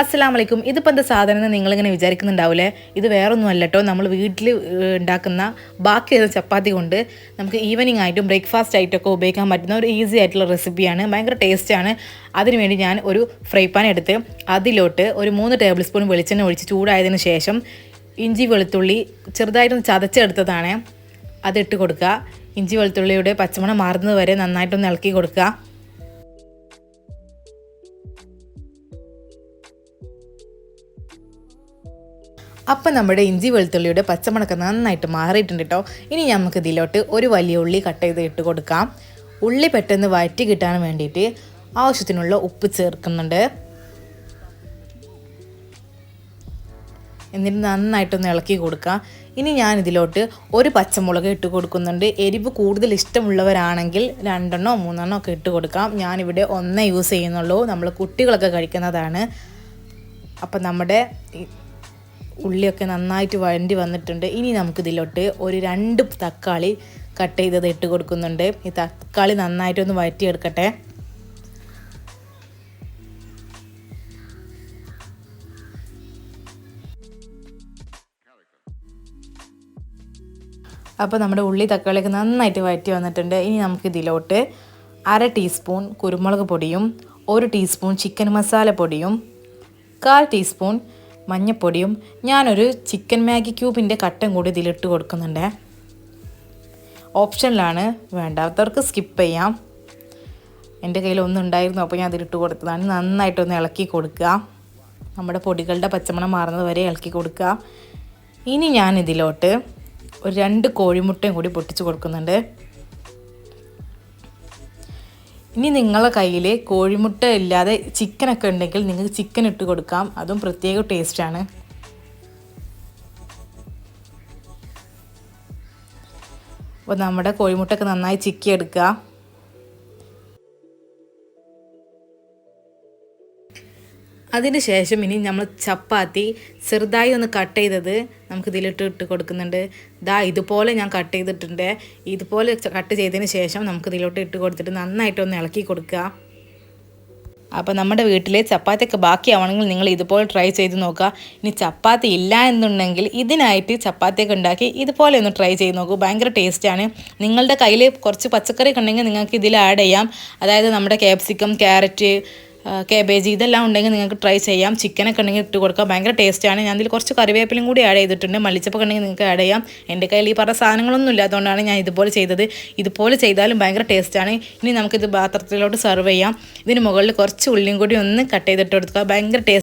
അസ്സലാം വലൈക്കും ഇതിപ്പോൾ എന്താ സാധനം എന്ന് നിങ്ങളിങ്ങനെ വിചാരിക്കുന്നുണ്ടാവില്ലേ ഇത് വേറൊന്നും അല്ല കേട്ടോ നമ്മൾ വീട്ടിൽ ഉണ്ടാക്കുന്ന ബാക്കി ഏത് ചപ്പാത്തി കൊണ്ട് നമുക്ക് ഈവനിങ് ആയിട്ടും ബ്രേക്ക്ഫാസ്റ്റ് ആയിട്ടൊക്കെ ഉപയോഗിക്കാൻ പറ്റുന്ന ഒരു ഈസി ആയിട്ടുള്ള റെസിപ്പിയാണ് ഭയങ്കര ടേസ്റ്റാണ് അതിനുവേണ്ടി ഞാൻ ഒരു ഫ്രൈ പാൻ എടുത്ത് അതിലോട്ട് ഒരു മൂന്ന് ടേബിൾ സ്പൂൺ വെളിച്ചെണ്ണ ഒഴിച്ച് ചൂടായതിനു ശേഷം ഇഞ്ചി വെളുത്തുള്ളി ചെറുതായിട്ടൊന്ന് ചതച്ചെടുത്തതാണ്. അതിട്ട് കൊടുക്കുക. ഇഞ്ചി വെളുത്തുള്ളിയുടെ പച്ചമണം മാറുന്നത് വരെ നന്നായിട്ടൊന്ന് ഇളക്കി കൊടുക്കുക. അപ്പം നമ്മുടെ ഇഞ്ചി വെളുത്തുള്ളിയുടെ പച്ചമണക്കം നന്നായിട്ട് മാറിയിട്ടുണ്ട് കേട്ടോ ഇനി നമുക്ക് ഇതിലോട്ട് ഒരു വലിയ ഉള്ളി കട്ട് ചെയ്ത് ഇട്ട് കൊടുക്കാം. ഉള്ളി പെട്ടെന്ന് വഴറ്റി കിട്ടാൻ വേണ്ടിയിട്ട് ആവശ്യത്തിനുള്ള ഉപ്പ് ചേർക്കുന്നുണ്ട്. എന്നിട്ട് നന്നായിട്ടൊന്ന് ഇളക്കി കൊടുക്കാം. ഇനി ഞാൻ ഇതിലോട്ട് ഒരു പച്ചമുളക് ഇട്ട് കൊടുക്കുന്നുണ്ട്. എരിവ് കൂടുതൽ ഇഷ്ടമുള്ളവരാണെങ്കിൽ രണ്ടെണ്ണോ മൂന്നെണ്ണോ ഒക്കെ ഇട്ട് കൊടുക്കാം. ഞാനിവിടെ ഒന്നേ യൂസ് ചെയ്യുന്നുള്ളൂ. നമ്മൾ കുട്ടികളൊക്കെ കഴിക്കുന്നതാണ്. അപ്പം നമ്മുടെ ഉള്ളിയൊക്കെ നന്നായിട്ട് വഴണ്ടി വന്നിട്ടുണ്ട്. ഇനി നമുക്കിതിലോട്ട് ഒരു രണ്ട് തക്കാളി കട്ട് ചെയ്തത് ഇട്ട് കൊടുക്കുന്നുണ്ട്. ഈ തക്കാളി നന്നായിട്ടൊന്ന് വഴറ്റിയെടുക്കട്ടെ. അപ്പോൾ നമ്മുടെ ഉള്ളി തക്കാളിയൊക്കെ നന്നായിട്ട് വഴറ്റി വന്നിട്ടുണ്ട്. ഇനി നമുക്കിതിലോട്ട് അര ടീസ്പൂൺ കുരുമുളക് പൊടിയും ഒരു ടീസ്പൂൺ ചിക്കൻ മസാല പൊടിയും കാൽ ടീസ്പൂൺ മഞ്ഞൾപ്പൊടിയും ഞാനൊരു ചിക്കൻ മാഗി ക്യൂബിന്റെ കട്ടൻ കൂടി ഇതിലിട്ട് കൊടുക്കുന്നുണ്ട്. ഓപ്ഷനിലാണ് വേണ്ടാത്തവർക്ക് സ്കിപ്പ് ചെയ്യാം. എന്റെ കയ്യിൽ ഒന്നുണ്ടായിരുന്നു അപ്പോൾ ഞാൻ അതിലിട്ട് കൊടുത്തതാണ്. നന്നായിട്ടൊന്ന് ഇളക്കി കൊടുക്കുക. നമ്മുടെ പൊടികളുടെ പച്ചമണം മാറുന്നത് വരെ ഇളക്കി കൊടുക്കുക. ഇനി ഞാൻ ഇതിലോട്ട് ഒരു രണ്ട് കോഴിമുട്ടയും കൂടി പൊട്ടിച്ച് കൊടുക്കുന്നുണ്ട്. ഇനി നിങ്ങളുടെ കയ്യിൽ കോഴിമുട്ട ഇല്ലാതെ ചിക്കനൊക്കെ ഉണ്ടെങ്കിൽ നിങ്ങൾക്ക് ചിക്കൻ ഇട്ട് കൊടുക്കാം. അതും പ്രത്യേക ടേസ്റ്റാണ് അപ്പോൾ നമ്മുടെ കോഴിമുട്ടൊക്കെ നന്നായി ചിക്കി എടുക്കുക അതിന് ശേഷം ഇനി നമ്മൾ ചപ്പാത്തി ചെറുതായി ഒന്ന് കട്ട് ചെയ്തത് നമുക്ക് ഇതിലിട്ട് ഇട്ട് കൊടുക്കുന്നുണ്ട്. ദാ ഇതുപോലെ ഞാൻ കട്ട് ചെയ്തിട്ടുണ്ട്. ഇതുപോലെ കട്ട് ചെയ്തതിന് ശേഷം നമുക്ക് ഇതിലോട്ട് ഇട്ട് കൊടുത്തിട്ട് നന്നായിട്ടൊന്ന് ഇളക്കി കൊടുക്കുക. അപ്പോൾ നമ്മുടെ വീട്ടിലെ ചപ്പാത്തിയൊക്കെ ബാക്കിയാവണമെങ്കിൽ നിങ്ങൾ ഇതുപോലെ ട്രൈ ചെയ്ത് നോക്കുക. ഇനി ചപ്പാത്തി ഇല്ല എന്നുണ്ടെങ്കിൽ ഇതിനായിട്ട് ചപ്പാത്തിയൊക്കെ ഉണ്ടാക്കി ഇതുപോലെ ഒന്ന് ട്രൈ ചെയ്ത് നോക്കൂ. ഭയങ്കര ടേസ്റ്റാണ് നിങ്ങളുടെ കയ്യിൽ കുറച്ച് പച്ചക്കറി ഉണ്ടെങ്കിൽ നിങ്ങൾക്ക് ഇതിൽ ആഡ് ചെയ്യാം. അതായത് നമ്മുടെ ക്യാപ്സിക്കം ക്യാരറ്റ് കേബേജ് ഇതെല്ലാം ഉണ്ടെങ്കിൽ നിങ്ങൾക്ക് ട്രൈ ചെയ്യാം. ചിക്കനൊക്കെ ഉണ്ടെങ്കിൽ ഇട്ട് കൊടുക്കാം. ഭയങ്കര ടേസ്റ്റാണ് ഞാൻ ഇതിൽ കുറച്ച് കറിവേപ്പിലും കൂടി ആഡ് ചെയ്തിട്ടുണ്ട്. മല്ലിച്ചപ്പൊക്കെ ഉണ്ടെങ്കിൽ നിങ്ങൾക്ക് ആഡ് ചെയ്യാം. എന്റെ കയ്യിൽ ഈ പറഞ്ഞ സാധനങ്ങളൊന്നും ഇല്ലാത്തതുകൊണ്ടാണ് ഞാൻ ഇതുപോലെ ചെയ്തത്. ഇതുപോലെ ചെയ്താലും ഭയങ്കര ടേസ്റ്റാണ് ഇനി നമുക്കിത് പാത്രത്തിലോട്ട് സെർവ് ചെയ്യാം. ഇതിന് മുകളിൽ കുറച്ച് ഉള്ളിയും കൂടി ഒന്ന് കട്ട് ചെയ്തിട്ട് കൊടുക്കുക. ഭയങ്കര ടേസ്റ്റ്